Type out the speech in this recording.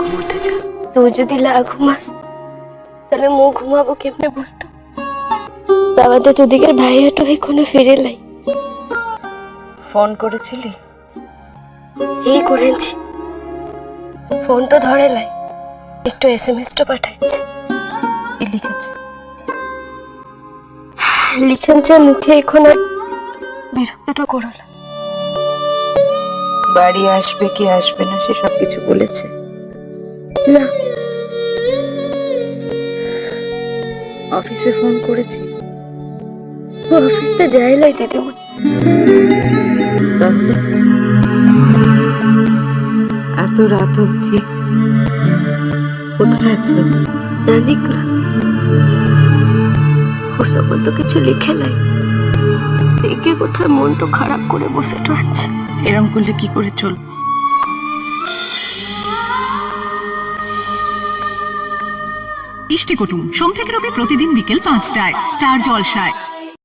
ঘুমোতে যা তুই যদি লা ঘুমাস তাহলে মু ঘুমাবো কেমনে বলতো? বাবা তো তোদিকের ভাইয়াটা এখনও ফিরে লাই ফোন করেছিলি? এই করেছি। ফোন তো ধরে লাই একটু এস এম এসটা পাঠাইছে। লিখেছে? লিখেছে মুখে এখন আর বিরক্তটা করলা বাড়ি আসবে কি আসবে না সে সব কিছু বলেছে। না। অফিসে ফোন করেছি। ও অফিসতে যাই লাই দিদিমণি। তাহলে? এত রাত অবধি কোথায় আছো? জানি না। ওর সকল তো কিছু লিখে নাই। দেখে কোথায় মনটা খারাপ করে বসে আছে এরম করলে কি করে চল ইষ্টি কুটুম সোম থেকে রবি প্রতিদিন বিকেল পাঁচটায়। স্টার জলসায়।